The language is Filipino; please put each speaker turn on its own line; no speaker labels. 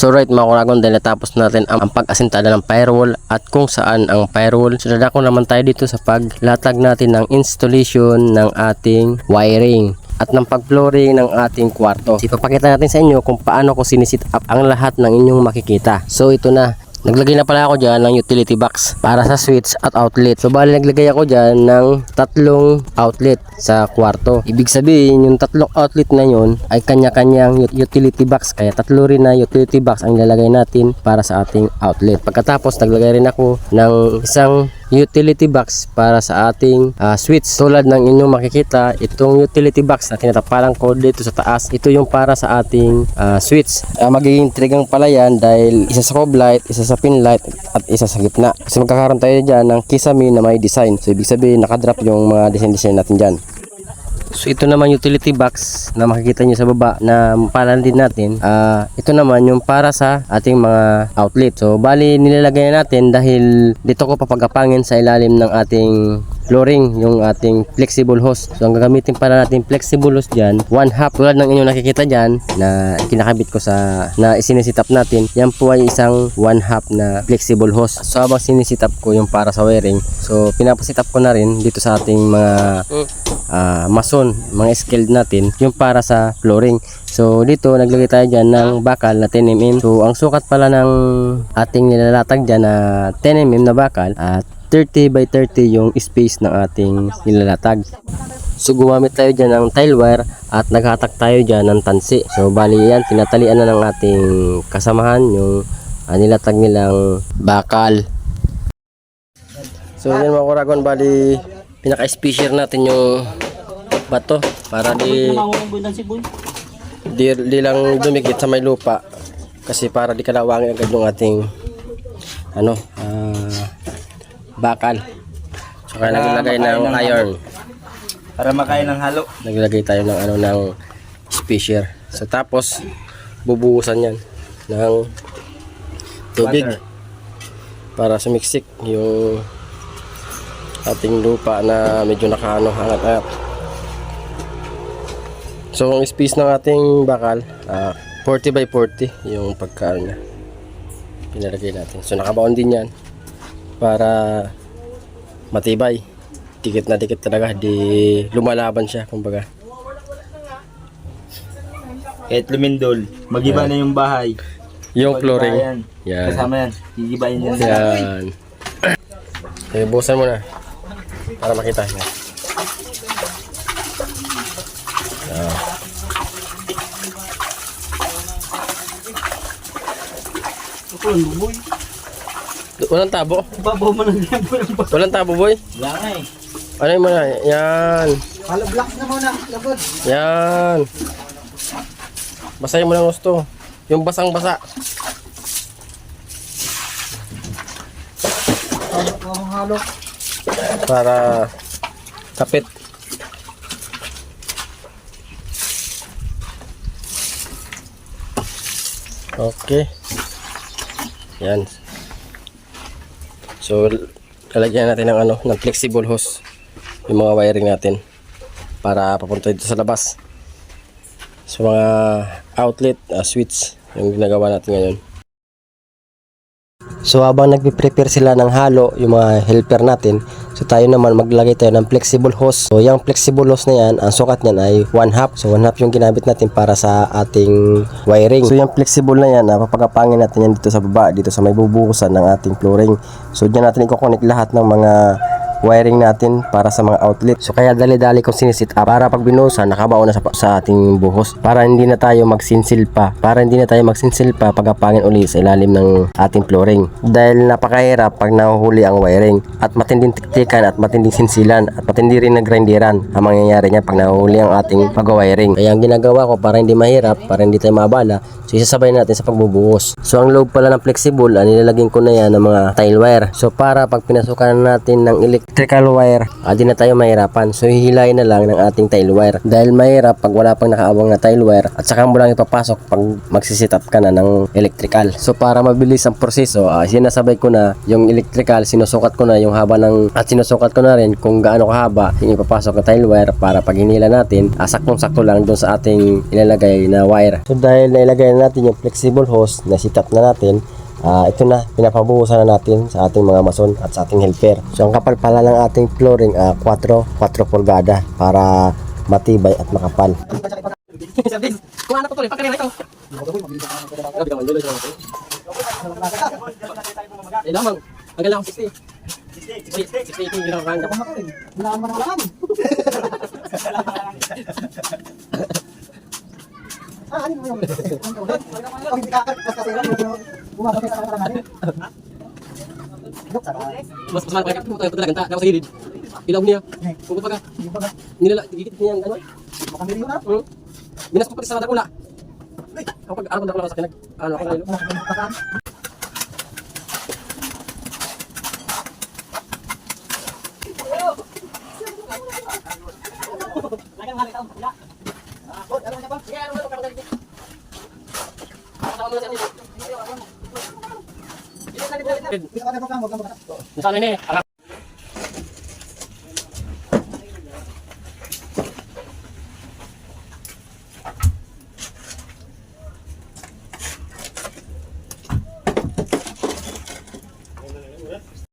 So right mga kuragon dahil natapos natin ang, ang pag-asintada ng firewall at kung saan ang firewall. So dadako naman tayo dito sa paglatag natin ng installation ng ating wiring at ng pag-flooring ng ating kwarto. Ipapakita natin sa inyo kung paano ko sinisit up ang lahat ng inyong makikita. So ito na. Naglagay na pala ako dyan ng utility box para sa switch at outlet. So bali naglagay ako dyan ng tatlong outlet sa kwarto. Ibig sabihin yung tatlong outlet na yun ay kanya-kanyang ut- utility box. Kaya tatlo rin na utility box ang ilalagay natin para sa ating outlet. Pagkatapos naglagay rin ako ng isang utility box para sa ating ah, switch. Tulad ng inyong makikita, itong utility box na tinatapalan ko dito sa taas, ito yung para sa ating ah, switch. Ah, magiging trigang pala yan dahil isa sa cob light, isa sa pin light at isa sa gitna. Kasi magkakaroon tayo dyan ng kisame na may design. So ibig sabihin nakadrop yung mga design-design natin dyan. So ito naman utility box na makikita nyo sa baba na palan din natin. Ah, ito naman yung para sa ating mga outlet. So bali nilalagay na natin dahil dito ko papagapangin sa ilalim ng ating flooring yung ating flexible hose. So ang gagamitin pala natin flexible hose dyan, one half tulad ng inyong nakikita dyan na kinakabit ko sa na isinisit up natin. Yan po ay isang one half na flexible hose. So habang sinisit up ko yung para sa wiring, so pinapasit up ko na rin dito sa ating mga ah, mason, mga skilled natin, yung para sa flooring. So dito naglagay tayo dyan ng bakal na 10mm. So ang sukat pala ng ating nilalatag dyan na 10mm na bakal at 30 by 30 yung space ng ating nilalatag. So gumamit tayo dyan ng tile wire at naghatak tayo dyan ng tansi. So bali yan, tinatalian na ng ating kasamahan yung ah, nilatag nilang bakal. So yan mga kuragon, bali pinaka-special natin yung bato para di, di, di lang dumikit sa may lupa kasi para di kalawangin agad yung ating ano ah, bakal. So kaya naglagay ng iron.
Para makain ng halo.
Naglagay tayo ng ano ng spacer. So tapos bubuhusan yan ng tubig
Water.
para sumiksik yung ating lupa na medyo nakaano hangat-hangat. So ang space ng ating bakal ah, 40 by 40 yung pagkaano niya. Pinalagay natin. So nakabaon din yan para matibay. Dikit na dikit talaga, di lumalaban siya kumbaga.
Kahit lumindol, magiba na yung bahay.
Yung flooring.
yan.
Yan.
Kasama yan. Gigibayin yan.
Yan. Eh, busan mo na. Para makita niya. Yan. Walang tabo.
Babaw mo ng lempo yung bahay.
Walang tabo, boy.
Wala nga eh.
Ano yung mga? Yan.
Halo blocks na muna. Labod.
Yan. Basahin mo ng gusto. Yung basang-basa.
Halo halo.
Para kapit. Okay. Yan. So, lalagyan natin ng ano, ng flexible hose yung mga wiring natin para papunta dito sa labas. So, mga outlet, uh, switch yung ginagawa natin ngayon. So habang nagpe-prepare sila ng halo, yung mga helper natin, so tayo naman maglagay tayo ng flexible hose. So yung flexible hose na yan, ang sukat niyan ay 1 half. So 1 half yung ginamit natin para sa ating wiring. So yung flexible na yan, napapagapangin natin yan dito sa baba, dito sa may bubuhusan ng ating flooring. So diyan natin i-connect lahat ng mga wiring natin para sa mga outlet. So kaya dali-dali kong sinisit up para pag binuhusan nakabaon na sa, sa ating buhos para hindi na tayo magsinsil pa. Para hindi na tayo magsinsil pa pagapangin uli sa ilalim ng ating flooring. Dahil napakahirap pag nahuhuli ang wiring at matinding tiktikan at matinding sinsilan at matindi rin na grinderan ang mangyayari niya pag nahuhuli ang ating pag-wiring. Kaya ang ginagawa ko para hindi mahirap, para hindi tayo mabala, so isasabay natin sa pagbubuhos. So ang lobe pala ng flexible, ah, nilalagyan ko na yan ng mga tile wire. So para pag pinasukan natin ng electric electrical wire, ah, di na tayo mahirapan. So hihilayin na lang ng ating tile wire. Dahil mahirap pag wala pang nakaabang na tile wire at saka mo lang ipapasok pag magsisit up ka na ng electrical. So para mabilis ang proseso, ah, sinasabay ko na yung electrical, sinusukat ko na yung haba ng at sinusukat ko na rin kung gaano kahaba yung ipapasok na tile wire para pag hinila natin, ah, saktong-sakto lang doon sa ating ilalagay na wire. So dahil nailagay na natin yung flexible hose na sit na natin, Ah, ito na, pinapabuhusan na natin sa ating mga mason at sa ating helper. So ang kapal pala ng ating flooring, ah, 4, 4 pulgada para matibay at makapal. Kung ano po tuloy, pagkanina ito. Eh, lamang. Ang galang 60. 60, 60, 60, ginawang kanya.
Wala naman alam. Ah, ano mo yun? Ang hindi ka kasi lang bumabalik sa sa
Mas mas malaki ito, ito talaga, tapos sa hilid. Ilaw niya. Kung
Yung baga,
nilala, gigit niya ang ano.
dili yun ah.
Hmm? Minas ko pati sa dakula. Ako pag araw ko dakula sa akin, nag, ano ako ngayon.
Wala kang pagkakaan.
Nasaan na ni?